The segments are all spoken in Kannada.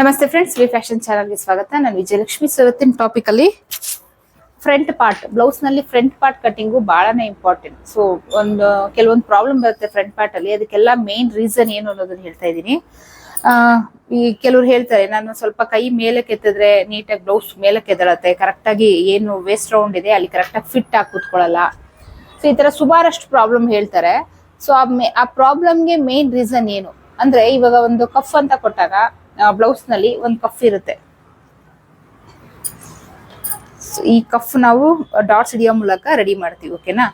ನಮಸ್ತೆ ಫ್ರೆಂಡ್ಸ್ ವಿ ಫ್ಯಾಷನ್ ಚಾನಲ್ಗೆ ಸ್ವಾಗತ. ನಾನು ವಿಜಯಲಕ್ಷ್ಮಿ. ಇವತ್ತಿನ ಟಾಪಿಕ್ ಅಲ್ಲಿ ಫ್ರಂಟ್ ಪಾರ್ಟ್ ಬ್ಲೌಸ್ನಲ್ಲಿ ಫ್ರಂಟ್ ಪಾರ್ಟ್ ಕಟಿಂಗು ಬಹಳನೇ ಇಂಪಾರ್ಟೆಂಟ್ ಸೊ ಒಂದು, ಕೆಲವೊಂದು ಪ್ರಾಬ್ಲಮ್ ಬರುತ್ತೆ ಫ್ರಂಟ್ ಪಾರ್ಟ್ ಅಲ್ಲಿ. ಅದಕ್ಕೆಲ್ಲ ಮೇನ್ ರೀಸನ್ ಏನು ಅನ್ನೋದನ್ನ ಹೇಳ್ತಾ ಇದ್ದೀನಿ. ಈ ಕೆಲವ್ರು ಹೇಳ್ತಾರೆ, ನಾನು ಸ್ವಲ್ಪ ಕೈ ಮೇಲಕ್ಕೆ ಎತ್ತಿದ್ರೆ ನೀಟಾಗಿ ಬ್ಲೌಸ್ ಮೇಲೆ ಎದ್ದಳತ್ತೆ ಕರೆಕ್ಟ್ ಆಗಿ ಏನು ವೇಸ್ಟ್ ರೌಂಡ್ ಇದೆ, ಅಲ್ಲಿ ಕರೆಕ್ಟ್ ಆಗಿ ಫಿಟ್ ಆಗಿ ಕೂತ್ಕೊಳ್ಳಲ್ಲ. ಸೊ ಈ ತರ ಸುಮಾರಷ್ಟು ಪ್ರಾಬ್ಲಮ್ ಹೇಳ್ತಾರೆ. ಸೊ ಆ ಪ್ರಾಬ್ಲಮ್ಗೆ ಮೇನ್ ರೀಸನ್ ಏನು? ಅಂದ್ರೆ ಇವಾಗ ಒಂದು ಕಫ್ ಅಂತ ಕೊಟ್ಟಾಗ ಬ್ಲೌಸ್ನಲ್ಲಿ ಒಂದು ಕಫ್ ಇರುತ್ತೆ. ಈ ಕಫ್ ನಾವು ಡಾಟ್ಸ್ ಹಿಡಿಯೋ ಮೂಲಕ ರೆಡಿ ಮಾಡ್ತೀವಿ ಓಕೆನಾ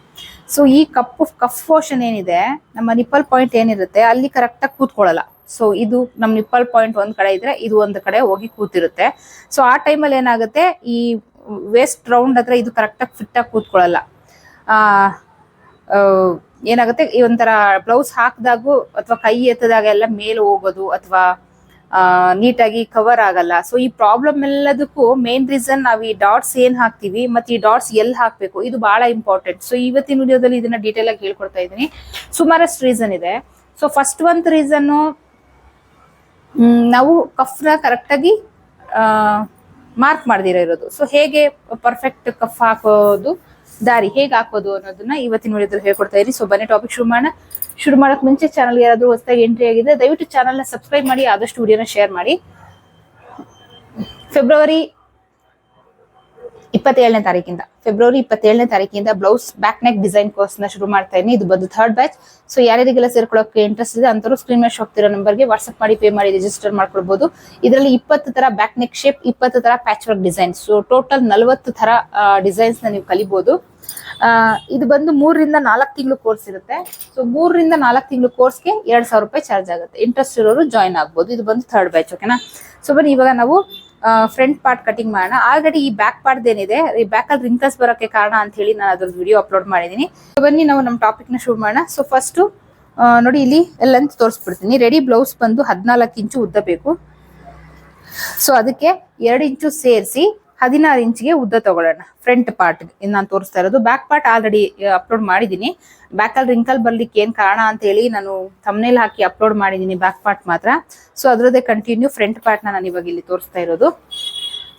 ಸೊ ಈ ಕಪ್ ಕಫ್ ಪೋರ್ಷನ್ ಏನಿದೆ, ನಮ್ಮ ನಿಪ್ಪಲ್ ಪಾಯಿಂಟ್ ಏನಿರುತ್ತೆ, ಅಲ್ಲಿ ಕರೆಕ್ಟ್ ಆಗಿ ಕೂತ್ಕೊಳ್ಳಲ್ಲ. ಸೊ ಇದು ನಮ್ಮ ನಿಪ್ಪಲ್ ಪಾಯಿಂಟ್ ಒಂದ್ ಕಡೆ ಇದ್ರೆ, ಇದು ಒಂದ್ ಕಡೆ ಹೋಗಿ ಕೂತಿರುತ್ತೆ. ಸೊ ಆ ಟೈಮಲ್ಲಿ ಏನಾಗುತ್ತೆ, ಈ ವೇಸ್ಟ್ ರೌಂಡ್ ಹತ್ರ ಇದು ಕರೆಕ್ಟಾಗಿ ಫಿಟ್ ಆಗಿ ಕೂತ್ಕೊಳ್ಳಲ್ಲ. ಏನಾಗುತ್ತೆ, ಈ ಒಂಥರ ಬ್ಲೌಸ್ ಹಾಕಿದಾಗೂ ಅಥವಾ ಕೈ ಎತ್ತದಾಗ ಎಲ್ಲ ಮೇಲೆ ಹೋಗೋದು ಅಥವಾ ನೀಟಾಗಿ ಕವರ್ ಆಗಲ್ಲ. ಸೊ ಈ ಪ್ರಾಬ್ಲಮ್ ಎಲ್ಲದಕ್ಕೂ ಮೇನ್ ರೀಸನ್ ನಾವು ಈ ಡಾಟ್ಸ್ ಏನ್ ಹಾಕ್ತಿವಿ ಮತ್ತೆ ಈ ಡಾಟ್ಸ್ ಎಲ್ಲಿ ಹಾಕ್ಬೇಕು, ಇದು ಬಹಳ ಇಂಪಾರ್ಟೆಂಟ್ ಸೊ ಇವತ್ತಿನ ವಿಡಿಯೋದಲ್ಲಿ ಇದನ್ನ ಡೀಟೇಲ್ ಆಗಿ ಹೇಳ್ಕೊಡ್ತಾ ಇದ್ದೀನಿ. ಸುಮಾರಷ್ಟು ರೀಸನ್ ಇದೆ. ಸೊ ಫಸ್ಟ್ ಒಂದು ರೀಸನ್ ನಾವು ಕಫ್ನ ಕರೆಕ್ಟಾಗಿ ಮಾರ್ಕ್ ಮಾಡ್ದಿರ ಇರೋದು ಸೊ ಹೇಗೆ ಪರ್ಫೆಕ್ಟ್ ಕಫ್ ಹಾಕೋದು? ದಾರಿ ಹೇಗೆ ಹಾಕೋದು ಅನ್ನೋದನ್ನ ಇವತ್ತಿನ ವಿಡಿಯೋದಲ್ಲಿ ಹೇಳ್ಕೊಡ್ತಾ ಇದ್ದೀನಿ. ಸೊ ಬನ್ನಿ ಟಾಪಿಕ್ ಶುರು ಮಾಡೋಣ. ಶುರು ಮಾಡಕ್ ಮುಂಚೆ ಚಾನಲ್ ಯಾರಾದ್ರೂ ಹೊಸದಾಗಿ ಎಂಟ್ರಿ ಆಗಿದೆ ದಯವಿಟ್ಟು ಚಾನಲ್ನ ಸಬ್ಸ್ಕ್ರೈಬ್ ಮಾಡಿ, ಆದಷ್ಟು ವಿಡಿಯೋನ ಶೇರ್ ಮಾಡಿ. ಫೆಬ್ರವರಿ ಇಪ್ಪತ್ತೇಳನೇ ತಾರೀಕಿಂದ ಫೆಬ್ರವರಿ ಇಪ್ಪತ್ತೇಳನೇ ತಾರೀಕಿಂದ ಬ್ಲೌಸ್ ಬ್ಯಾಕ್ ನೆಕ್ ಡಿಸೈನ್ ಕೋರ್ಸ್ನ ಶುರು ಮಾಡ್ತಾ ಇದ್ದೀನಿ. ಇದು ಬಂದು ಥರ್ಡ್ ಬ್ಯಾಚ್ ಸೊ ಯಾರ್ಯಾರಿಗೆಲ್ಲ ಸೇರ್ಕೊಳ್ಳೋಕೆ ಇಂಟ್ರೆಸ್ಟ್ ಇದೆ ಅಂತರೂ ಸ್ಕ್ರೀನ್ ಮೇಲೆ ಹೋಗ್ತಿರೋ ನಂಬರ್ಗೆ ವಾಟ್ಸ್ಆಪ್ ಮಾಡಿ ಪೇ ಮಾಡಿ ರಿಜಿಸ್ಟರ್ ಮಾಡ್ಕೊಳ್ಬಹುದು ಇದರಲ್ಲಿ ಇಪ್ಪತ್ತು ತರ ಬ್ಯಾಕ್ ನೆಕ್ ಶೇಪ್ ಇಪ್ಪತ್ತು ತರ patch work design so total ನಲವತ್ತು ತರ ಡಿಸೈನ್ಸ್ನ ನೀವು ಕಲಿಬಹುದು ಇದು ಬಂದು ಮೂರರಿಂದ ನಾಲ್ಕು ತಿಂಗಳು ಕೋರ್ಸ್ ಇರುತ್ತೆ. ಸೊ ಮೂರರಿಂದ ನಾಲ್ಕು ತಿಂಗಳು ಕೋರ್ಸ್ಗೆ ಎರಡ್ ಸಾವಿರ ರೂಪಾಯಿ ಚಾರ್ಜ್ ಆಗುತ್ತೆ. ಇಂಟ್ರೆಸ್ಟ್ ಇರೋರು ಜಾಯ್ನ್ ಆಗ್ಬೋದು. ಇದು ಬಂದು ಥರ್ಡ್ ಬ್ಯಾಚ್ ಓಕೆನಾ ಸೊ ಬನ್ನಿ, ಇವಾಗ ನಾವು ಫ್ರಂಟ್ ಪಾರ್ಟ್ ಕಟಿಂಗ್ ಮಾಡೋಣ. ಆಲ್ರೆಡಿ ಈ ಬ್ಯಾಕ್ ಪಾರ್ಟ್ ಏನಿದೆ, ಈ ಬ್ಯಾಕ್ ಅಲ್ಲಿ ರಿಂಕಲ್ಸ್ ಬರೋಕೆ ಕಾರಣ ಅಂತ ಹೇಳಿ ನಾನು ಅದ್ರ ವಿಡಿಯೋ ಅಪ್ಲೋಡ್ ಮಾಡಿದ್ದೀನಿ ಬನ್ನಿ ನಾವು ನಮ್ಮ ಟಾಪಿಕ್ನ ಶುರು ಮಾಡೋಣ. ಸೊ ಫಸ್ಟ್ ನೋಡಿ ಇಲ್ಲಿ ಲೆಂತ್ ತೋರಿಸ್ಬಿಡ್ತೀನಿ. ರೆಡಿ ಬ್ಲೌಸ್ ಬಂದು ಹದಿನಾಲ್ಕು ಇಂಚು ಉದ್ದ ಬೇಕು. ಸೊ ಅದಕ್ಕೆ ಎರಡು ಇಂಚು ಸೇರಿಸಿ ಹದಿನಾರು ಇಂಚಿಗೆ ಉದ್ದ ತಗೊಳ್ಳೋಣ. ಫ್ರಂಟ್ ಪಾರ್ಟ್ ನಾನು ತೋರಿಸ್ತಾ ಇರೋದು. ಬ್ಯಾಕ್ ಪಾರ್ಟ್ ಆಲ್ರೆಡಿ ಅಪ್ಲೋಡ್ ಮಾಡಿದ್ದೀನಿ ಬ್ಯಾಕ್ ಅಲ್ಲಿ ರಿಂಕಲ್ ಬರ್ಲಿಕ್ಕೆ ಏನು ಕಾರಣ ಅಂತ ಹೇಳಿ ನಾನು ತಮ್ನೇಲ್ ಹಾಕಿ ಅಪ್ಲೋಡ್ ಮಾಡಿದ್ದೀನಿ ಬ್ಯಾಕ್ ಪಾರ್ಟ್ ಮಾತ್ರ. ಸೊ ಅದರದ್ದೇ ಕಂಟಿನ್ಯೂ ಫ್ರಂಟ್ ಪಾರ್ಟ್ ನಾನು ಇವಾಗ ಇಲ್ಲಿ ತೋರಿಸ್ತಾ ಇರೋದು.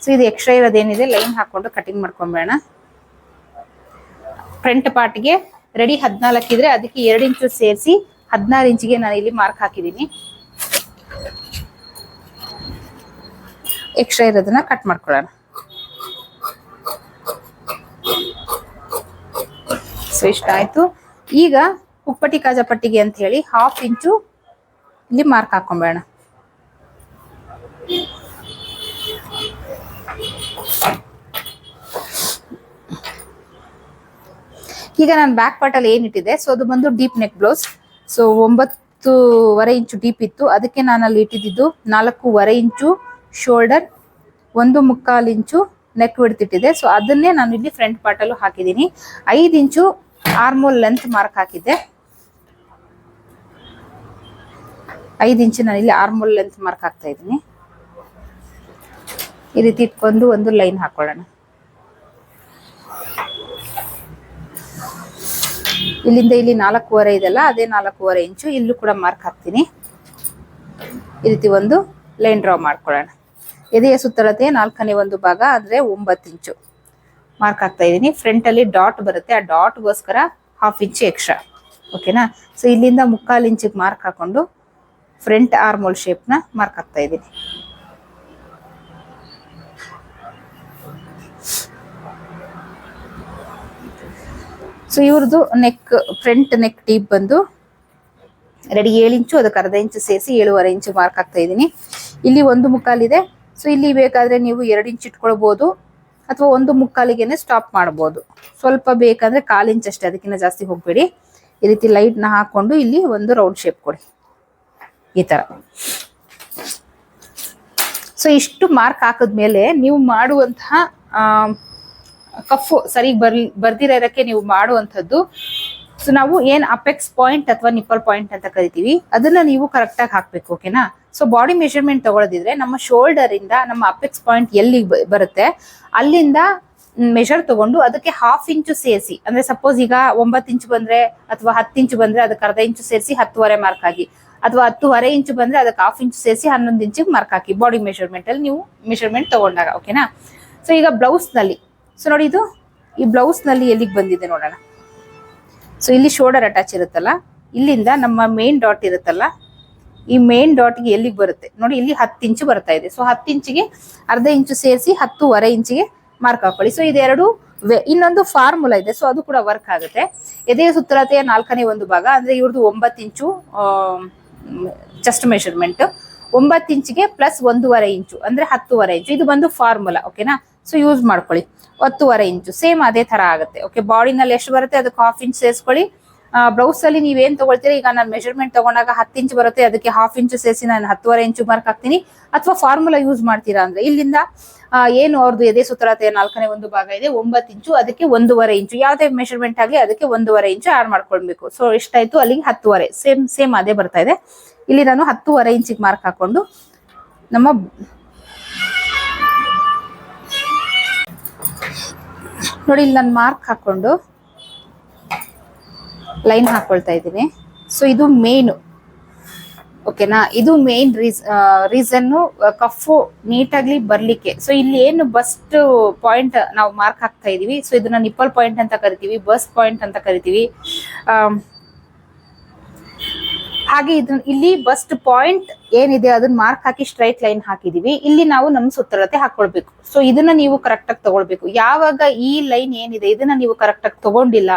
ಸೊ ಇದು ಎಕ್ಸ್ಟ್ರಾ ಇರೋದೇನಿದೆ? ಲೈನ್ ಹಾಕೊಂಡು ಕಟಿಂಗ್ ಮಾಡ್ಕೊಂಬೇಡ ಫ್ರಂಟ್ ಪಾರ್ಟ್ಗೆ ರೆಡಿ ಹದಿನಾಲ್ಕಿದ್ರೆ ಅದಕ್ಕೆ ಎರಡು ಇಂಚು ಸೇರಿಸಿ ಹದಿನಾರು ಇಂಚಿಗೆ ನಾನು ಇಲ್ಲಿ ಮಾರ್ಕ್ ಹಾಕಿದ್ದೀನಿ ಎಕ್ಸ್ಟ್ರಾ ಇರೋದನ್ನ ಕಟ್ ಮಾಡ್ಕೊಳ್ಳೋಣ. ಸೊ ಇಷ್ಟಾಯ್ತು ಈಗ ಉಪ್ಪಟ್ಟಿ ಕಾಜಾ ಪಟ್ಟಿಗೆ ಅಂತ ಹೇಳಿ ಹಾಫ್ ಇಂಚು ಇಲ್ಲಿ ಮಾರ್ಕ್ ಹಾಕೊಂಬೇಡ ಈಗ ನಾನು ಬ್ಯಾಕ್ ಪಾರ್ಟ್ ಅಲ್ಲಿ ಏನಿಟ್ಟಿದೆ ಸೊ ಅದು ಬಂದು ಡೀಪ್ ನೆಕ್ ಬ್ಲೌಸ್ ಸೊ ಒಂಬತ್ತೂವರೆ ಇಂಚು ಡೀಪ್ ಇತ್ತು. ಅದಕ್ಕೆ ನಾನು ಅಲ್ಲಿ ಇಟ್ಟಿದ್ದು ನಾಲ್ಕೂವರೆ ಇಂಚು ಶೋಲ್ಡರ್ ಒಂದು ಮುಕ್ಕಾಲು ಇಂಚು ನೆಕ್ ಹಿಡ್ತಿಟ್ಟಿದೆ ಸೊ ಅದನ್ನೇ ನಾನು ಇಲ್ಲಿ ಫ್ರಂಟ್ ಪಾರ್ಟಲ್ಲೂ ಹಾಕಿದ್ದೀನಿ. ಐದು ಇಂಚು ಆರ್ಮೋಲ್ ಲೆಂತ್ ಮಾರ್ಕ್ ಹಾಕಿದ್ದೆ. ಐದು ಇಂಚು ನಾನು ಇಲ್ಲಿ ಆರ್ಮೋಲ್ ಲೆಂತ್ ಮಾರ್ಕ್ ಹಾಕ್ತಾ ಇದ್ದೀನಿ. ಈ ರೀತಿ ಇಟ್ಕೊಂಡು ಒಂದು ಲೈನ್ ಹಾಕೊಳ್ಳೋಣ. ಇಲ್ಲಿಂದ ಇಲ್ಲಿ ನಾಲ್ಕೂವರೆ ಇದೆಲ್ಲ ಅದೇ ನಾಲ್ಕೂವರೆ ಇಂಚು ಇಲ್ಲೂ ಕೂಡ ಮಾರ್ಕ್ ಹಾಕ್ತೀನಿ. ಈ ರೀತಿ ಒಂದು ಲೈನ್ ಡ್ರಾ ಮಾಡ್ಕೊಳ್ಳೋಣ. ಎದೆಯ ಸುತ್ತಳತೆ ನಾಲ್ಕನೇ ಒಂದು ಭಾಗ ಅಂದರೆ ಒಂಬತ್ತು ಇಂಚು ಮಾರ್ಕ್ ಹಾಕ್ತಾ ಇದ್ದೀನಿ ಫ್ರಂಟ್ ಅಲ್ಲಿ ಡಾಟ್ ಬರುತ್ತೆ. ಆ ಡಾಟ್ಗೋಸ್ಕರ ಹಾಫ್ ಇಂಚ್ ಎಕ್ಸ್ಟ್ರಾ ಓಕೆನಾ ಸೊ ಇಲ್ಲಿಂದ ಮುಕ್ಕಾಲು ಇಂಚಿಗೆ ಮಾರ್ಕ್ ಹಾಕೊಂಡು ಫ್ರಂಟ್ ಆರ್ಮೋಲ್ ಶೇಪ್ನ ಮಾರ್ಕ್ ಹಾಕ್ತಾ ಇದ್ದೀನಿ ಸೊ ಇವ್ರದ್ದು ನೆಕ್ ಫ್ರಂಟ್ ನೆಕ್ ಟೀಪ್ ಬಂದು ರೆಡಿ ಏಳು ಇಂಚು ಅದಕ್ಕೆ ಅರ್ಧ ಇಂಚು ಸೇರಿಸಿ ಏಳುವರೆ ಇಂಚು ಮಾರ್ಕ್ ಹಾಕ್ತಾ ಇದ್ದೀನಿ ಇಲ್ಲಿ ಒಂದು ಮುಕ್ಕಾಲಿದೆ ಸೊ ಇಲ್ಲಿ ಬೇಕಾದ್ರೆ ನೀವು ಎರಡು ಇಂಚ್ ಇಟ್ಕೊಳ್ಬೋದು. ಅಥವಾ ಒಂದು ಮುಕ್ಕಾಲಿಗೆನೆ ಸ್ಟಾಪ್ ಮಾಡ್ಬೋದು. ಸ್ವಲ್ಪ ಬೇಕಂದ್ರೆ ಕಾಲು ಅಷ್ಟೇ ಅದಕ್ಕಿಂತ ಜಾಸ್ತಿ ಹೋಗ್ಬೇಡಿ. ಈ ರೀತಿ ಲೈಟ್ನ ಹಾಕೊಂಡು ಇಲ್ಲಿ ಒಂದು ರೌಂಡ್ ಶೇಪ್ ಕೊಡಿ. ಈ ತರ. ಸೊ ಇಷ್ಟು ಮಾರ್ಕ್ ಹಾಕಿದ್ಮೇಲೆ ನೀವು ಮಾಡುವಂತಹ ಕಫು ಸರಿಗೆ ಬರ್ ಬರ್ದಿರೋದಕ್ಕೆ ನೀವು ಮಾಡುವಂಥದ್ದು. ಸೊ ನಾವು ಏನ್ ಅಪೆಕ್ಸ್ ಪಾಯಿಂಟ್ ಅಥವಾ ನಿಪ್ಪಲ್ ಪಾಯಿಂಟ್ ಅಂತ ಕರಿತೀವಿ, ಅದನ್ನ ನೀವು ಕರೆಕ್ಟಾಗಿ ಹಾಕ್ಬೇಕು ಓಕೆನಾ ಸೊ ಬಾಡಿ ಮೆಷರ್ಮೆಂಟ್ ತಗೊಳ್ಳೋದಿದ್ರೆ ನಮ್ಮ ಶೋಲ್ಡರ್ ಇಂದ ನಮ್ಮ ಅಪೆಕ್ಸ್ ಪಾಯಿಂಟ್ ಎಲ್ಲಿ ಬರುತ್ತೆ, ಅಲ್ಲಿಂದ ಮೆಷರ್ ತಗೊಂಡು ಅದಕ್ಕೆ ಹಾಫ್ ಇಂಚು ಸೇರಿಸಿ, ಅಂದ್ರೆ ಸಪೋಸ್ ಈಗ ಒಂಬತ್ತು ಇಂಚು ಬಂದ್ರೆ ಅಥವಾ ಹತ್ತು ಇಂಚು ಬಂದ್ರೆ ಅದಕ್ಕೆ ಅರ್ಧ ಇಂಚು ಸೇರಿಸಿ ಹತ್ತುವರೆ ಮಾರ್ಕ್ ಆಗಿ, ಅಥವಾ ಹತ್ತುವರೆ ಇಂಚು ಬಂದ್ರೆ ಅದಕ್ಕೆ ಹಾಫ್ ಇಂಚು ಸೇರಿಸಿ ಹನ್ನೊಂದು ಇಂಚಿಗೆ ಮಾರ್ಕ್ ಹಾಕಿ ಬಾಡಿ ಮೆಷರ್ಮೆಂಟ್ ಅಲ್ಲಿ ನೀವು ಮೆಷರ್ಮೆಂಟ್ ತಗೊಂಡಾಗ ಓಕೆನಾ ಸೊ ಈಗ ಬ್ಲೌಸ್ನಲ್ಲಿ ಸೊ ನೋಡಿ ಇದು, ಈ ಬ್ಲೌಸ್ನಲ್ಲಿ ಎಲ್ಲಿಗೆ ಬಂದಿದೆ ನೋಡೋಣ. ಸೊ ಇಲ್ಲಿ ಶೋಲ್ಡರ್ ಅಟ್ಯಾಚ್ ಇರುತ್ತಲ್ಲ, ಇಲ್ಲಿಂದ ನಮ್ಮ ಮೇನ್ ಡಾಟ್ ಇರುತ್ತಲ್ಲ ಈ ಮೇನ್ ಡಾಟ್ಗೆ ಎಲ್ಲಿಗೆ ಬರುತ್ತೆ? ನೋಡಿ, ಇಲ್ಲಿ ಹತ್ತು ಇಂಚು ಬರ್ತಾ ಇದೆ. ಸೊ ಹತ್ತು ಇಂಚಿಗೆ ಅರ್ಧ ಇಂಚು ಸೇರಿಸಿ ಹತ್ತೂವರೆ ಇಂಚಿಗೆ ಮಾರ್ಕ್ ಹಾಕೊಳ್ಳಿ. ಸೊ ಇದೆರಡು ಇನ್ನೊಂದು ಫಾರ್ಮುಲಾ ಇದೆ. ಸೊ ಅದು ಕೂಡ ವರ್ಕ್ ಆಗುತ್ತೆ. ಎದೆಯ ಸುತ್ತಳತೆಯ ನಾಲ್ಕನೇ ಒಂದು ಭಾಗ, ಅಂದ್ರೆ ಇವ್ರದ್ದು ಒಂಬತ್ತು ಇಂಚು ಚೆಸ್ಟ್ ಮೆಷರ್ಮೆಂಟ್ ಒಂಬತ್ತು ಇಂಚಿಗೆ ಪ್ಲಸ್ ಒಂದೂವರೆ ಇಂಚು ಅಂದ್ರೆ ಹತ್ತುವರೆ ಇಂಚು ಇದು ಬಂದು ಫಾರ್ಮುಲಾ ಓಕೆನಾ ಸೊ ಯೂಸ್ ಮಾಡ್ಕೊಳ್ಳಿ. ಹತ್ತೂವರೆ ಇಂಚು ಸೇಮ್ ಅದೇ ತರ ಆಗುತ್ತೆ. ಓಕೆ ಬಾಡಿನಲ್ಲಿ ಎಷ್ಟು ಬರುತ್ತೆ? ಅದಕ್ಕೆ ಹಾಫ್ ಇಂಚ್ ಸೇರಿಸ್ಕೊಳ್ಳಿ. ಬ್ಲೌಸ್ ಅಲ್ಲಿ ನೀವೇನ್ ತಗೊಳ್ತೀರಿ? ಈಗ ನಾನು ಮೆಷರ್ಮೆಂಟ್ ತಗೊಂಡಾಗ ಹತ್ತು ಇಂಚ್ ಬರುತ್ತೆ, ಅದಕ್ಕೆ ಹಾಫ್ ಇಂಚ್ ಸೇರಿಸಿ ನಾನು ಹತ್ತುವರೆ ಇಂಚು ಮಾರ್ಕ್ ಹಾಕ್ತೀನಿ. ಅಥವಾ ಫಾರ್ಮುಲಾ ಯೂಸ್ ಮಾಡ್ತೀರಾ ಅಂದ್ರೆ, ಇಲ್ಲಿಂದ ಏನು ಅವ್ರದ್ದು ಎದೆ ಸುತ್ತಳತೆಯ ನಾಲ್ಕನೇ ಒಂದು ಭಾಗ ಇದೆ, ಒಂಬತ್ತು ಇಂಚು ಅದಕ್ಕೆ ಒಂದೂವರೆ ಇಂಚು ಯಾವುದೇ ಮೆಷರ್ಮೆಂಟ್ ಆಗಲಿ ಅದಕ್ಕೆ ಒಂದೂವರೆ ಇಂಚು ಆಡ್ ಮಾಡ್ಕೊಳ್ಬೇಕು. ಸೊ ಎಷ್ಟಾಯ್ತು? ಅಲ್ಲಿಗೆ ಹತ್ತುವರೆ. ಸೇಮ್ ಸೇಮ್ ಅದೇ ಬರ್ತಾ ಇದೆ. ಇಲ್ಲಿ ನಾನು ಹತ್ತೂವರೆ ಇಂಚಿಗೆ ಮಾರ್ಕ್ ಹಾಕೊಂಡು ನಮ್ಮ ನೋಡಿ, ಇಲ್ಲಿ ನಾನು ಮಾರ್ಕ್ ಹಾಕೊಂಡು ಲೈನ್ ಹಾಕೊಳ್ತಾ ಇದ್ದೀನಿ. ಸೊ ಇದು ಮೇನ್ ಓಕೆನಾ ಇದು ಮೇನ್ ರೀಸ್ ರೀಸನ್ನು ಕಫು ನೀಟಾಗ್ಲಿ ಬರ್ಲಿಕ್ಕೆ. ಸೊ ಇಲ್ಲಿ ಏನು ಬಸ್ಟ್ ಪಾಯಿಂಟ್ ನಾವು ಮಾರ್ಕ್ ಹಾಕ್ತಾ ಇದೀವಿ. ಸೊ ಇದನ್ನ ನಿಪ್ಪಲ್ ಪಾಯಿಂಟ್ ಅಂತ ಕರಿತೀವಿ ಬಸ್ ಪಾಯಿಂಟ್ ಅಂತ ಕರಿತೀವಿ. ಹಾಗೆ ಇದನ್ನ ಇಲ್ಲಿ ಬಸ್ಟ್ ಪಾಯಿಂಟ್ ಏನಿದೆ ಅದನ್ನ ಮಾರ್ಕ್ ಹಾಕಿ ಸ್ಟ್ರೈಟ್ ಲೈನ್ ಹಾಕಿದೀವಿ. ಇಲ್ಲಿ ನಾವು ನಮ್ಮ ಸುತ್ತಳತೆ ಹಾಕೊಳ್ಬೇಕು. ಸೊ ಇದನ್ನ ನೀವು ಕರೆಕ್ಟ್ ಆಗಿ ತಗೊಳ್ಬೇಕು. ಯಾವಾಗ ಈ ಲೈನ್ ಏನಿದೆ, ಇದನ್ನ ನೀವು ಕರೆಕ್ಟ್ ಆಗಿ ತಗೊಂಡಿಲ್ಲ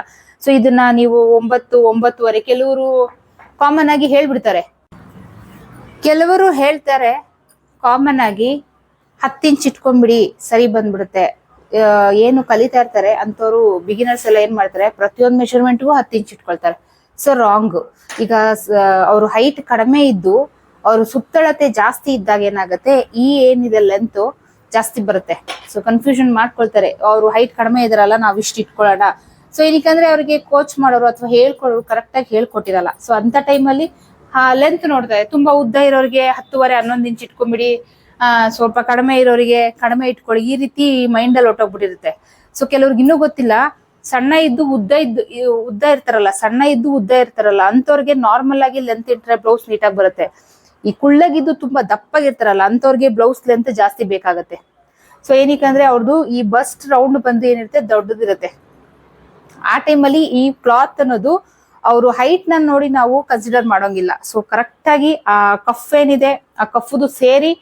ಸೊ ಇದನ್ನ ನೀವು ಒಂಬತ್ತು, ಒಂಬತ್ತುವರೆ ಕೆಲವರು ಕಾಮನ್ ಆಗಿ ಹೇಳ್ಬಿಡ್ತಾರೆ. ಕೆಲವರು ಹೇಳ್ತಾರೆ ಕಾಮನ್ ಆಗಿ ಹತ್ತು ಇಂಚ್ ಇಟ್ಕೊಂಡ್ಬಿಡಿ, ಸರಿ ಬಂದ್ಬಿಡುತ್ತೆ. ಏನು ಕಲಿತಾ ಇರ್ತಾರೆ ಅಂತವ್ರು ಬಿಗಿನರ್ಸ್ ಎಲ್ಲ ಏನ್ ಮಾಡ್ತಾರೆ, ಪ್ರತಿಯೊಂದು ಮೆಷರ್ಮೆಂಟ್ಗೂ ಹತ್ತು ಇಂಚ್ ಇಟ್ಕೊಳ್ತಾರೆ. ಸೊ ರಾಂಗ್ ಈಗ ಅವ್ರ ಹೈಟ್ ಕಡಿಮೆ ಇದ್ದು, ಅವ್ರ ಸುತ್ತಳತೆ ಜಾಸ್ತಿ ಇದ್ದಾಗ ಏನಾಗುತ್ತೆ, ಈ ಏನಿದೆ ಲೆಂತ್ ಜಾಸ್ತಿ ಬರುತ್ತೆ. ಸೊ ಕನ್ಫ್ಯೂಷನ್ ಮಾಡ್ಕೊಳ್ತಾರೆ. ಅವ್ರು ಹೈಟ್ ಕಡಿಮೆ ಇದ್ರಲ್ಲ, ನಾವ್ ಇಷ್ಟು ಇಟ್ಕೊಳ್ಳೋಣ. ಸೊ ಏನಕ್ಕಂದ್ರೆ ಅವ್ರಿಗೆ ಕೋಚ್ ಮಾಡೋರು ಅಥವಾ ಹೇಳ್ಕೊಡೋರು ಕರೆಕ್ಟ್ ಆಗಿ ಹೇಳ್ಕೊಟ್ಟಿರಲ್ಲ. ಸೊ ಅಂತ ಟೈಮಲ್ಲಿ ಲೆಂತ್ ನೋಡ್ತಾರೆ ತುಂಬಾ ಉದ್ದ ಇರೋರಿಗೆ ಹತ್ತುವರೆ ಹನ್ನೊಂದು ಇಂಚ್ ಇಟ್ಕೊಂಡ್ಬಿಡಿ ಆ, ಸ್ವಲ್ಪ ಕಡಿಮೆ ಇರೋರಿಗೆ ಕಡಿಮೆ ಇಟ್ಕೊಳ್ಳಿ. ಈ ರೀತಿ ಮೈಂಡ್ ಅಲ್ಲಿ ಹೊಟ್ಟೋಗ್ಬಿಟ್ಟಿರುತ್ತೆ ಸೊ ಕೆಲವ್ರಿಗೆ ಇನ್ನೂ ಗೊತ್ತಿಲ್ಲ. ಸಣ್ಣ ಇದ್ದು ಉದ್ದ ಇದ್ದು ಉದ್ದ ಇರ್ತಾರಲ್ಲ ಸಣ್ಣ ಇದ್ದು ಉದ್ದ ಇರ್ತಾರಲ್ಲ ಅಂತವ್ರಿಗೆ ನಾರ್ಮಲ್ ಆಗಿ ಲೆಂತ್ ಇಟ್ರೆ ಬ್ಲೌಸ್ ನೀಟಾಗಿ ಬರುತ್ತೆ. ಈ ಕುಳ್ಳಗಿದ್ದು ತುಂಬಾ ದಪ್ಪಗಿರ್ತಾರಲ್ಲ ಅಂತವ್ರಿಗೆ ಬ್ಲೌಸ್ ಲೆಂತ್ ಜಾಸ್ತಿ ಬೇಕಾಗತ್ತೆ. ಸೊ ಏನಕ್ಕಂದ್ರೆ ಅವ್ರದ್ದು ಈ ಬಸ್ಟ್ ರೌಂಡ್ ಬಂದು ಏನಿರುತ್ತೆ ದೊಡ್ಡದಿರುತ್ತೆ. ಆ ಟೈಮಲ್ಲಿ ಈ ಕ್ಲಾತ್ ಅನ್ನೋದು ಅವರು ಹೈಟ್ನ ನೋಡಿ ನಾವು ಕನ್ಸಿಡರ್ ಮಾಡೋಂಗಿಲ್ಲ. ಸೊ ಕರೆಕ್ಟ್ ಆಗಿ ಆ ಕಫ್ ಏನಿದೆ, ಆ ಕಫ್ದು ಸೇರಿ,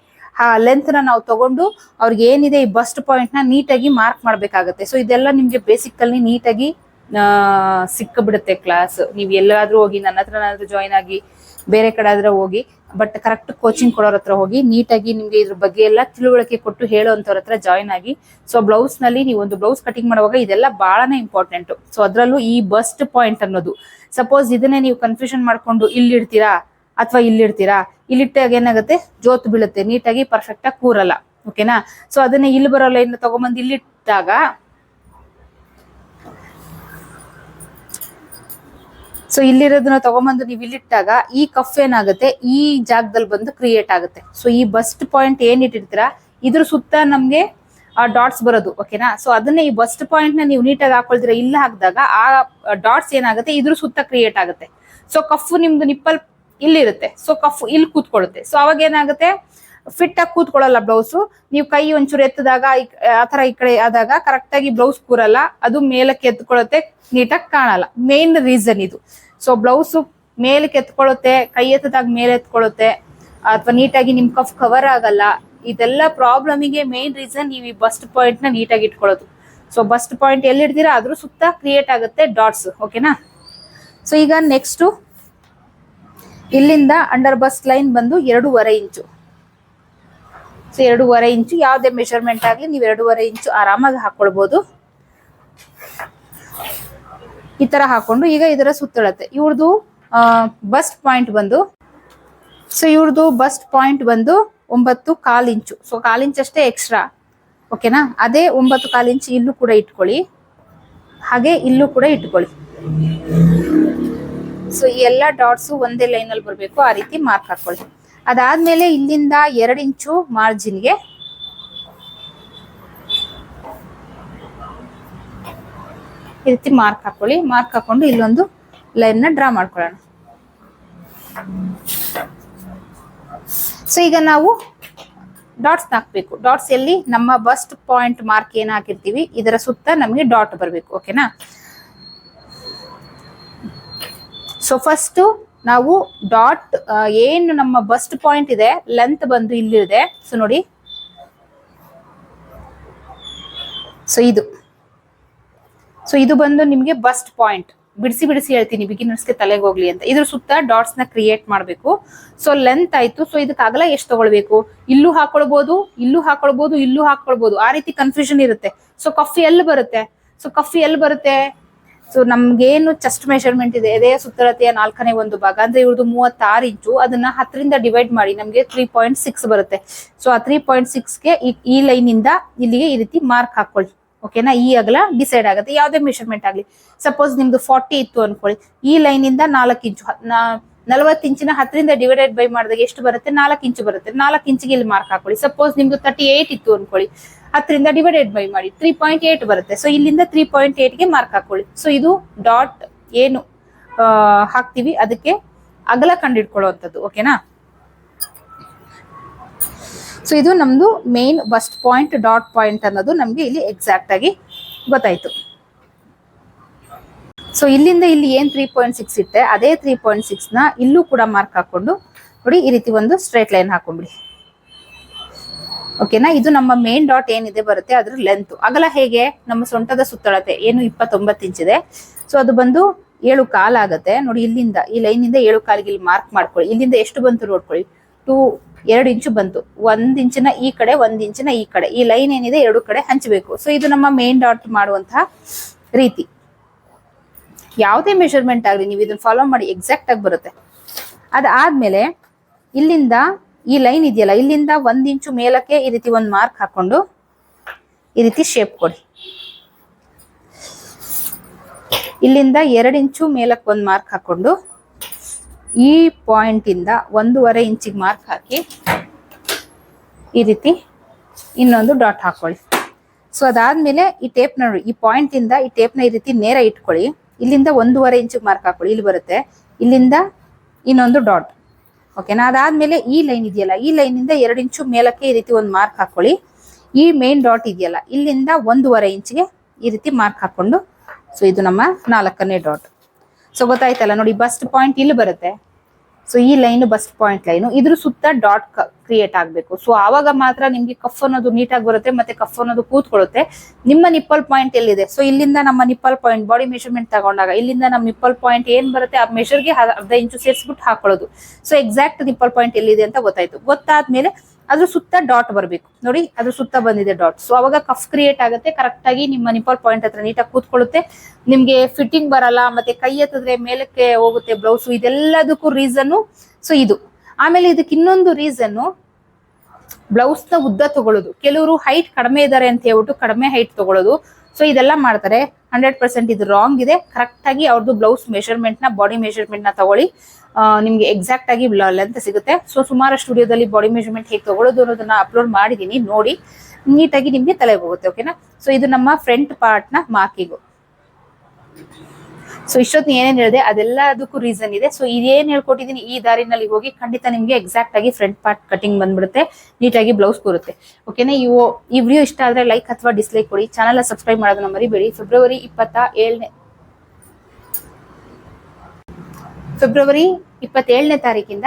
ಆ ಲೆಂತ್ ನಾವು ತಗೊಂಡು ಅವ್ರಿಗೆ ಏನಿದೆ ಈ ಬಸ್ಟ್ ಪಾಯಿಂಟ್ನ ನೀಟಾಗಿ ಮಾರ್ಕ್ ಮಾಡ್ಬೇಕಾಗತ್ತೆ. ಸೊ ಇದೆಲ್ಲ ನಿಮ್ಗೆ ಬೇಸಿಕ್ ಅಲ್ಲಿ ನೀಟಾಗಿ ಸಿಕ್ಕಿಬಿಡುತ್ತೆ ಕ್ಲಾಸ್ ನೀವು ಎಲ್ಲಾದ್ರೂ ಹೋಗಿ ನನ್ನ ಹತ್ರ ಜಾಯಿನ್ ಆಗಿ, ಬೇರೆ ಕಡೆ ಆದ್ರೆ ಹೋಗಿ ಬಟ್ ಕರೆಕ್ಟ್ ಕೋಚಿಂಗ್ ಕೊಡೋರ ಹತ್ರ ಹೋಗಿ, ನೀಟಾಗಿ ನಿಮ್ಗೆ ಇದ್ರ ಬಗ್ಗೆ ಎಲ್ಲ ತಿಳುವಳಿಕೆ ಕೊಟ್ಟು ಹೇಳೋಂಥವ್ರ ಹತ್ರ ಜಾಯಿನ್ ಆಗಿ. ಸೊ ಬ್ಲೌಸ್ನಲ್ಲಿ ನೀವು ಒಂದು ಬ್ಲೌಸ್ ಕಟಿಂಗ್ ಮಾಡುವಾಗ ಇದೆಲ್ಲ ಬಹಳನೇ ಇಂಪಾರ್ಟೆಂಟ್ ಸೊ ಅದರಲ್ಲೂ ಈ ಬಸ್ಟ್ ಪಾಯಿಂಟ್ ಅನ್ನೋದು. ಸಪೋಸ್ ಇದನ್ನೇ ನೀವು ಕನ್ಫ್ಯೂಷನ್ ಮಾಡ್ಕೊಂಡು ಇಲ್ಲಿಡ್ತೀರಾ ಅಥವಾ ಇಲ್ಲಿಡ್ತೀರಾ? ಇಲ್ಲಿಟ್ಟಾಗ ಏನಾಗುತ್ತೆ? ಜೋತ್ ಬೀಳುತ್ತೆ. ನೀಟಾಗಿ ಪರ್ಫೆಕ್ಟ್ ಆಗಿ ಕೂರಲ್ಲ. ಓಕೆನಾ ಸೊ ಅದನ್ನ ಇಲ್ಲಿ ಬರೋ ಲೈನ್ ತಗೊಂಬಂದು ಇಲ್ಲಿಟ್ಟಾಗ ಸೊ ಇಲ್ಲಿರೋದನ್ನ ತಗೊಂಬಂದು ನೀವು ಇಲ್ಲಿಟ್ಟಾಗ ಈ ಕಫ್ ಏನಾಗುತ್ತೆ? ಈ ಜಾಗದಲ್ಲಿ ಬಂದು ಕ್ರಿಯೇಟ್ ಆಗುತ್ತೆ. ಸೊ ಈ ಬಸ್ಟ್ ಪಾಯಿಂಟ್ ಏನ್ ಇಟ್ಟಿರ್ತೀರಾ? ಇದ್ರ ಸುತ್ತ ನಮ್ಗೆ ಡಾಟ್ಸ್ ಬರೋದು ಓಕೆನಾ ಸೊ ಅದನ್ನ ಈ ಬಸ್ಟ್ ಪಾಯಿಂಟ್ನ ನೀವು ನೀಟಾಗಿ ಹಾಕೊಳ್ತೀರಾ? ಇಲ್ಲ ಹಾಕಿದಾಗ ಆ ಡಾಟ್ಸ್ ಏನಾಗುತ್ತೆ? ಇದ್ರ ಸುತ್ತ ಕ್ರಿಯೇಟ್ ಆಗುತ್ತೆ. ಸೊ ಕಫ್ ನಿಮ್ದು ನಿಪ್ಪಲ್ ಇಲ್ಲಿರುತ್ತೆ. ಸೊ ಕಫ್ ಇಲ್ಲಿ ಕೂತ್ಕೊಳ್ಳುತ್ತೆ. ಸೊ ಅವಾಗ ಏನಾಗುತ್ತೆ ಫಿಟ್ ಆಗಿ ಕೂತ್ಕೊಳ್ಳಲ್ಲ ಬ್ಲೌಸ್ ನೀವು ಕೈ ಒಂಚೂರು ಎತ್ತದಾಗ, ಈ- ಆ ತರ ಈ ಕಡೆ ಆದಾಗ ಕರೆಕ್ಟ್ ಆಗಿ ಬ್ಲೌಸ್ ಕೂರಲ್ಲ. ಅದು ಮೇಲಕ್ಕೆ ಎತ್ಕೊಳ್ಳುತ್ತೆ ನೀಟಾಗಿ ಕಾಣಲ್ಲ. ಮೇನ್ ರೀಸನ್ ಇದು. ಸೊ ಬ್ಲೌಸ್ ಮೇಲಕ್ಕೆ ಎತ್ಕೊಳ್ಳುತ್ತೆ, ಕೈ ಎತ್ತದಾಗ ಮೇಲೆ ಎತ್ಕೊಳ್ಳುತ್ತೆ, ಅಥವಾ ನೀಟಾಗಿ ನಿಮ್ ಕಫ್ ಕವರ್ ಆಗಲ್ಲ, ಇದೆಲ್ಲ ಪ್ರಾಬ್ಲಮಿಗೆ ಮೇನ್ ರೀಸನ್ ನೀವು ಈ ಬಸ್ಟ್ ಪಾಯಿಂಟ್ನ ನೀಟಾಗಿ ಇಟ್ಕೊಳ್ಳೋದು. ಸೊ ಬಸ್ಟ್ ಪಾಯಿಂಟ್ ಎಲ್ಲಿ ಇಡ್ತೀರಾ? ಅದ್ರ ಸುತ್ತ ಕ್ರಿಯೇಟ್ ಆಗುತ್ತೆ ಡಾಟ್ಸ್ ಓಕೆನಾ ಸೊ ಈಗ ನೆಕ್ಸ್ಟ್ ಇಲ್ಲಿಂದ ಅಂಡರ್ ಬಸ್ಟ್ ಲೈನ್ ಬಂದು ಎರಡೂವರೆ ಇಂಚು. ಸೊ ಎರಡೂವರೆ ಇಂಚು, ಯಾವುದೇ ಮೆಷರ್ಮೆಂಟ್ ಆಗಲಿ ನೀವು ಎರಡೂವರೆ ಇಂಚು ಆರಾಮಾಗಿ ಹಾಕೊಳ್ಬೋದು. ಈ ತರ ಹಾಕೊಂಡು ಈಗ ಇದರ ಸುತ್ತಳತೆ. ಇವ್ರದ್ದು ಬಸ್ಟ್ ಪಾಯಿಂಟ್ ಬಂದು ಸೊ ಇವ್ರದ್ದು ಬಸ್ಟ್ ಪಾಯಿಂಟ್ ಬಂದು ಒಂಬತ್ತು ಕಾಲು ಇಂಚು. ಸೊ ಕಾಲು ಇಂಚ್ ಅಷ್ಟೇ ಎಕ್ಸ್ಟ್ರಾ ಓಕೆನಾ ಅದೇ ಒಂಬತ್ತು ಕಾಲು ಇಂಚು ಇಲ್ಲೂ ಕೂಡ ಇಟ್ಕೊಳ್ಳಿ. ಹಾಗೆ ಇಲ್ಲೂ ಕೂಡ ಇಟ್ಕೊಳ್ಳಿ. ಸೊ ಈ ಎಲ್ಲ ಡಾಟ್ಸು ಒಂದೇ ಲೈನಲ್ಲಿ ಬರಬೇಕು. ಆ ರೀತಿ ಮಾರ್ಕ್ ಹಾಕೊಳ್ಳಿ. ಅದಾದ್ಮೇಲೆ ಇಲ್ಲಿಂದ ಎರಡು ಇಂಚು ಮಾರ್ಜಿನ್ಗೆ. ಈ ರೀತಿ ಮಾರ್ಕ್ ಹಾಕೊಳ್ಳಿ. ಮಾರ್ಕ್ ಹಾಕೊಂಡು ಇಲ್ಲೊಂದು ಲೈನ್ನ ಡ್ರಾ ಮಾಡ್ಕೊಳ್ಳೋಣ. ಸೊ ಈಗ ನಾವು ಡಾಟ್ಸ್ ಹಾಕ್ಬೇಕು. ಡಾಟ್ಸ್ ಎಲ್ಲಿ? ನಮ್ಮ ಬಸ್ಟ್ ಪಾಯಿಂಟ್ ಮಾರ್ಕ್ ಏನು ಹಾಕಿರ್ತೀವಿ? ಇದರ ಸುತ್ತ ನಮಗೆ ಡಾಟ್ ಬರಬೇಕು. ಓಕೆನಾ ಸೊ ಫಸ್ಟ್ ನಾವು ಡಾಟ್ ಏನು ನಮ್ಮ ಬಸ್ಟ್ ಪಾಯಿಂಟ್ ಇದೆ ಲೆಂತ್ ಬಂದು ಇಲ್ಲಿದೆ. ಸೊ ನೋಡಿ. ಸೊ ಇದು. ಸೊ ಇದು ಬಂದು ನಿಮಗೆ ಬಸ್ಟ್ ಪಾಯಿಂಟ್ ಬಿಡಿಸಿ ಬಿಡಿಸಿ ಹೇಳ್ತೀನಿ ಬಿಗಿನರ್ಸ್ಗೆ ತಲೆಗೆ ಹೋಗ್ಲಿ ಅಂತ. ಇದ್ರ ಸುತ್ತ ಡಾಟ್ಸ್ನ ಕ್ರಿಯೇಟ್ ಮಾಡಬೇಕು. ಸೊ ಲೆಂತ್ ಆಯ್ತು. ಸೊ ಇದಕ್ಕೆ ಅಗಲ ಎಷ್ಟು ತಗೊಳ್ಬೇಕು? ಇಲ್ಲೂ ಹಾಕೊಳ್ಬಹುದು ಇಲ್ಲೂ ಹಾಕೊಳ್ಬಹುದು ಇಲ್ಲೂ ಹಾಕೊಳ್ಬಹುದು ಆ ರೀತಿ ಕನ್ಫ್ಯೂಷನ್ ಇರುತ್ತೆ. ಸೊ ಕಫಿ ಎಲ್ಲಿ ಬರುತ್ತೆ? ಸೊ ಕಫಿ ಎಲ್ಲಿ ಬರುತ್ತೆ? ಸೊ ನಮ್ಗೇನು ಚೆಸ್ಟ್ ಮೆಷರ್ಮೆಂಟ್ ಇದೆ, ಎದೆಯ ಸುತ್ತಳತೆಯ ನಾಲ್ಕನೇ ಒಂದು ಭಾಗ, ಅಂದ್ರೆ ಇವ್ರದ್ದು ಮೂವತ್ತಾರು ಇಂಚು, ಅದನ್ನ ಹತ್ತರಿಂದ ಡಿವೈಡ್ ಮಾಡಿ, ನಮ್ಗೆ ತ್ರೀ ಪಾಯಿಂಟ್ ಸಿಕ್ಸ್ ಬರುತ್ತೆ. ಸೊ ಆ ತ್ರೀ ಪಾಯಿಂಟ್ ಸಿಕ್ಸ್ಗೆ ಈ ಲೈನ್ ಇಂದ ಇಲ್ಲಿಗೆ ಈ ರೀತಿ ಮಾರ್ಕ್ ಹಾಕೊಳ್ಳಿ. ಓಕೆನಾ ಈ ಅಗಲ ಡಿಸೈಡ್ ಆಗುತ್ತೆ, ಯಾವುದೇ ಮೆಷರ್ಮೆಂಟ್ ಆಗಲಿ. ಸಪೋಸ್ ನಿಮ್ದು ಫಾರ್ಟಿ ಇತ್ತು ಅನ್ಕೊಳ್ಳಿ, ಈ ಲೈನ್ ಇಂದ ನಾಲ್ಕು ಇಂಚು ನಲವತ್ತು ಇಂಚಿನ ಹತ್ತರಿಂದ ಡಿವೈಡೆಡ್ ಬೈ ಮಾಡಿದಾಗ ಎಷ್ಟು ಬರುತ್ತೆ? ನಾಲ್ಕು ಇಂಚು ಬರುತ್ತೆ. ನಾಲ್ಕು ಇಂಚಿಗೆ ಇಲ್ಲಿ ಮಾರ್ಕ್ ಹಾಕೊಳ್ಳಿ. ಸಪೋಸ್ ನಿಮ್ದು ತರ್ಟಿ ಏಟ್ ಇತ್ತು ಅನ್ಕೊಳ್ಳಿ ಹತ್ತರಿಂದ ಡಿವೈಡೆಡ್ ಬೈ ಮಾಡಿ ತ್ರೀ ಪಾಯಿಂಟ್ ಏಟ್ ಬರುತ್ತೆ. ಸೊ ಇಲ್ಲಿಂದ ತ್ರೀ ಪಾಯಿಂಟ್ ಏಟ್ಗೆ ಮಾರ್ಕ್ ಹಾಕೊಳ್ಳಿ. ಸೊ ಇದು ಡಾಟ್ ಏನು ಹಾಕ್ತೀವಿ. ಅದಕ್ಕೆ ಅಗಲ ಕಂಡಿಡ್ಕೊಳ್ಳುವಂಥದ್ದು ಓಕೆನಾ ಸೊ ಇದು ನಮ್ದು main bust point dot point ಅನ್ನೋದು ನಮ್ಗೆ ಇಲ್ಲಿ ಎಕ್ಸಾಕ್ಟ್ ಆಗಿ ಗೊತ್ತಾಯ್ತು. ಸೊ ಇಲ್ಲಿಂದ ಇಲ್ಲಿ ಏನ್ ತ್ರೀ ಪಾಯಿಂಟ್ ಸಿಕ್ಸ್ ಇಟ್ಟೆ ಅದೇ ತ್ರೀ ಪಾಯಿಂಟ್ ಸಿಕ್ಸ್ನ ಇಲ್ಲೂ ಕೂಡ ಮಾರ್ಕ್ ಹಾಕೊಂಡು ನೋಡಿ ಈ ರೀತಿ ಒಂದು ಸ್ಟ್ರೈಟ್ ಲೈನ್ ಹಾಕೊಂಡ್ಬಿಡಿ. ಓಕೆನಾ ಇದು ನಮ್ಮ ಮೇನ್ ಡಾಟ್ ಏನಿದೆ ಬರುತ್ತೆ, ಅದ್ರ ಲೆಂತ್ ಅಗಲ ಹೇಗೆ? ನಮ್ಮ ಸೊಂಟದ ಸುತ್ತಳತೆ, ಏನು ಇಪ್ಪತ್ತೊಂಬತ್ತು ಇಂಚಿದೆ ಸೊ ಅದು ಬಂದು ಏಳು ಕಾಲ್ ಆಗತ್ತೆ. ನೋಡಿ, ಇಲ್ಲಿಂದ, ಈ ಲೈನ್ ಇಂದ ಏಳು ಕಾಲಿಗೆ ಇಲ್ಲಿ ಮಾರ್ಕ್ ಮಾಡ್ಕೊಳ್ಳಿ. ಇಲ್ಲಿಂದ ಎಷ್ಟು ಬಂತು ನೋಡ್ಕೊಳ್ಳಿ. ಟೂ, ಎರಡು ಇಂಚು ಬಂತು. ಒಂದ್ ಇಂಚಿನ ಈ ಕಡೆ, ಒಂದ್ ಇಂಚಿನ ಈ ಕಡೆ. ಈ ಲೈನ್ ಏನಿದೆ, ಎರಡು ಕಡೆ ಹಂಚಬೇಕು. ಸೊ ಇದು ನಮ್ಮ ಮೇನ್ ಡಾಟ್ ಮಾಡುವಂತಹ ರೀತಿ. ಯಾವುದೇ ಮೆಷರ್ಮೆಂಟ್ ಆಗಲಿ, ನೀವು ಇದನ್ನ ಫಾಲೋ ಮಾಡಿ ಎಕ್ಸಾಕ್ಟ್ ಆಗಿ ಬರುತ್ತೆ. ಅದಾದ್ಮೇಲೆ, ಇಲ್ಲಿಂದ ಈ ಲೈನ್ ಇದೆಯಲ್ಲ, ಇಲ್ಲಿಂದ ಒಂದ್ ಇಂಚು ಮೇಲಕ್ಕೆ ಈ ರೀತಿ ಒಂದು ಮಾರ್ಕ್ ಹಾಕೊಂಡು ಈ ರೀತಿ ಶೇಪ್ ಕೊಡಿ. ಇಲ್ಲಿಂದ ಎರಡು ಇಂಚು ಮೇಲಕ್ಕೆ ಒಂದು ಮಾರ್ಕ್ ಹಾಕೊಂಡು ಈ ಪಾಯಿಂಟ್ ಇಂದ ಒಂದೂವರೆ ಇಂಚಿಗೆ ಮಾರ್ಕ್ ಹಾಕಿ ಈ ರೀತಿ ಇನ್ನೊಂದು ಡಾಟ್ ಹಾಕೊಳ್ಳಿ. ಸೊ ಅದಾದ್ಮೇಲೆ ಈ ಟೇಪ್ ನೋಡಿ, ಈ ಪಾಯಿಂಟ್ ಇಂದ ಈ ಟೇಪ್ನ ಈ ರೀತಿ ನೇರ ಇಟ್ಕೊಳ್ಳಿ. ಇಲ್ಲಿಂದ ಒಂದೂವರೆ ಇಂಚಿಗೆ ಮಾರ್ಕ್ ಹಾಕೊಳ್ಳಿ, ಇಲ್ಲಿ ಬರುತ್ತೆ. ಇಲ್ಲಿಂದ ಇನ್ನೊಂದು ಡಾಟ್. ಓಕೆನಾ ಅದಾದ್ಮೇಲೆ ಈ ಲೈನ್ ಇದೆಯಲ್ಲ, ಈ ಲೈನ್ ಇಂದ ಎರಡು ಇಂಚು ಮೇಲಕ್ಕೆ ಈ ರೀತಿ ಒಂದು ಮಾರ್ಕ್ ಹಾಕೊಳ್ಳಿ. ಈ ಮೇನ್ ಡಾಟ್ ಇದೆಯಲ್ಲ, ಇಲ್ಲಿಂದ ಒಂದೂವರೆ ಇಂಚಿಗೆ ಈ ರೀತಿ ಮಾರ್ಕ್ ಹಾಕೊಂಡು ಸೊ ಇದು ನಮ್ಮ ನಾಲ್ಕನೇ ಡಾಟ್ ಸೊ ಗೊತ್ತಾಯ್ತಲ್ಲ, ನೋಡಿ ಬಸ್ಟ್ ಪಾಯಿಂಟ್ ಇಲ್ಲಿ ಬರುತ್ತೆ. ಸೊ ಈ ಲೈನ್ ಬಸ್ಟ್ ಪಾಯಿಂಟ್ ಲೈನ್. ಇದ್ರ ಸುತ್ತ ಡಾಟ್ ಕ್ರಿಯೇಟ್ ಆಗಬೇಕು. ಸೊ ಆವಾಗ ಮಾತ್ರ ನಿಮ್ಗೆ ಕಫ್ ಅನ್ನೋದು ನೀಟಾಗಿ ಬರುತ್ತೆ, ಮತ್ತೆ ಕಫ್ ಅನ್ನೋದು ಕೂತ್ಕೊಳ್ಳುತ್ತೆ. ನಿಮ್ಮ ನಿಪ್ಪಲ್ ಪಾಯಿಂಟ್ ಎಲ್ಲಿದೆ? ಸೊ ಇಲ್ಲಿಂದ ನಮ್ಮ ನಿಪ್ಪಲ್ ಪಾಯಿಂಟ್ ಬಾಡಿ ಮೆಷರ್ಮೆಂಟ್ ತಗೊಂಡಾಗ ಇಲ್ಲಿಂದ ನಮ್ಮ ನಿಪ್ಪಲ್ ಪಾಯಿಂಟ್ ಏನ್ ಬರುತ್ತೆ, ಆ ಮೆಷರ್ಗೆ ಅರ್ಧ ಇಂಚು ಸೇರಿಸ್ಬಿಟ್ಟು ಹಾಕೊಳ್ಳೋದು. ಸೊ ಎಕ್ಸಾಕ್ಟ್ ನಿಪ್ಪಲ್ ಪಾಯಿಂಟ್ ಎಲ್ಲಿದೆ ಅಂತ ಗೊತ್ತಾಯ್ತು. ಗೊತ್ತಾದ್ಮೇಲೆ ಅದ್ರ ಸುತ್ತ ಡಾಟ್ ಬರಬೇಕು. ನೋಡಿ, ಅದ್ರ ಸುತ್ತ ಬಂದಿದೆ ಡಾಟ್. ಸೊ ಅವಾಗ ಕಫ್ ಕ್ರಿಯೇಟ್ ಆಗುತ್ತೆ. ಕರೆಕ್ಟ್ ಆಗಿ ನಿಮ್ಮ ನಿಪ್ಪಲ್ ಪಾಯಿಂಟ್ ಹತ್ರ ನೀಟಾಗಿ ಕೂತ್ಕೊಳ್ಳುತ್ತೆ. ನಿಮ್ಗೆ ಫಿಟ್ಟಿಂಗ್ ಬರಲ್ಲ, ಮತ್ತೆ ಕೈ ಎತ್ತಿದ್ರೆ ಮೇಲಕ್ಕೆ ಹೋಗುತ್ತೆ ಬ್ಲೌಸ್ ಇದೆಲ್ಲದಕ್ಕೂ ರೀಸನ್ ಸೊ ಇದು. ಆಮೇಲೆ ಇದಕ್ಕೆ ಇನ್ನೊಂದು ರೀಸನ್ನು ಬ್ಲೌಸ್ನ ಉದ್ದ ತಗೊಳ್ಳೋದು. ಕೆಲವರು ಹೈಟ್ ಕಡಿಮೆ ಇದ್ದಾರೆ ಅಂತ ಹೇಳ್ಬಿಟ್ಟು ಕಡಿಮೆ ಹೈಟ್ ತಗೊಳ್ಳೋದು. ಸೊ ಇದೆಲ್ಲ ಮಾಡ್ತಾರೆ. ಹಂಡ್ರೆಡ್ ಪರ್ಸೆಂಟ್ ಇದು ರಾಂಗ್ ಇದೆ. ಕರೆಕ್ಟ್ ಆಗಿ ಅವ್ರದ್ದು ಬ್ಲೌಸ್ ಮೆಷರ್ಮೆಂಟ್ನ ಬಾಡಿ ಮೆಷರ್ಮೆಂಟ್ನ ತಗೊಳ್ಳಿ. ನಿಮ್ಗೆ ಎಕ್ಸಾಕ್ಟ್ ಆಗಿ ಲೆಂತ್ ಸಿಗುತ್ತೆ. ಸೊ ಸುಮಾರು ಸ್ಟುಡಿಯೋದಲ್ಲಿ ಬಾಡಿ ಮೆಜರ್ಮೆಂಟ್ ಹೇಗೆ ತಗೊಳ್ಳೋದು ಅನ್ನೋದನ್ನ ಅಪ್ಲೋಡ್ ಮಾಡಿದೀನಿ, ನೋಡಿ. ನೀಟಾಗಿ ನಿಮ್ಗೆ ತಲೆ ಹೋಗುತ್ತೆ ಓಕೆನಾ ಸೊ ಇದು ನಮ್ಮ ಫ್ರಂಟ್ ಪಾರ್ಟ್ನ ಮಾರ್ಕಿಂಗು ಸೊ ಇಷ್ಟೊತ್ತು ಏನೇನು ಹೇಳಿದೆ, ಅದೆಲ್ಲದಕ್ಕೂ ರೀಸನ್ ಇದೆ. ಸೊ ಇದೇನ್ ಹೇಳ್ಕೊಟ್ಟಿದ್ದೀನಿ ಈ ದಾರಿನಲ್ಲಿ ಹೋಗಿ ಖಂಡಿತ ನಿಮ್ಗೆ ಎಕ್ಸಾಕ್ಟ್ ಆಗಿ ಫ್ರಂಟ್ ಪಾರ್ಟ್ ಕಟಿಂಗ್ ಬಂದ್ಬಿಡುತ್ತೆ, ನೀಟಾಗಿ ಬ್ಲೌಸ್ ಬರುತ್ತೆ ಓಕೆನಾ ಇವು, ಈ ವಿಡಿಯೋ ಇಷ್ಟ ಆದ್ರೆ ಲೈಕ್ ಅಥವಾ ಡಿಸ್ಲೈಕ್ ಕೊಡಿ. ಚಾನಲ್ ಸಬ್ಸ್ಕ್ರೈಬ್ ಮಾಡೋದನ್ನ ಮರಿಬೇಡಿ. ಫೆಬ್ರವರಿ ಇಪ್ಪತ್ತ ಏಳನೇ ಫೆಬ್ರವರಿ ಇಪ್ಪತ್ತೇಳನೇ ತಾರೀಕಿಂದ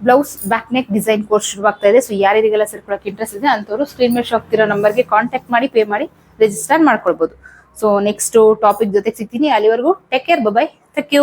blouse back neck design course ಶುರುವಾಗ್ತಾ ಇದೆ. ಸೊ ಯಾರ್ಯಾರಿಗೆಲ್ಲ ಸೇರ್ಕೊಳಕ್ಕೆ ಇಂಟ್ರೆಸ್ಟ್ ಇದೆ ಅಂತವರು ಸ್ಕ್ರೀನ್ ಮೇಲೆ ಹೋಗ್ತಿರೋ ನಂಬರ್ಗೆ ಕಾಂಟ್ಯಾಕ್ಟ್ ಮಾಡಿ ಪೇ ಮಾಡಿ ರಿಜಿಸ್ಟರ್ ಮಾಡ್ಕೊಳ್ಬಹುದು ಸೊ ನೆಕ್ಸ್ಟ್ ಟಾಪಿಕ್ ಜೊತೆ ಸಿಗ್ತೀನಿ. ಅಲ್ಲಿವರೆಗೂ take care bye thank you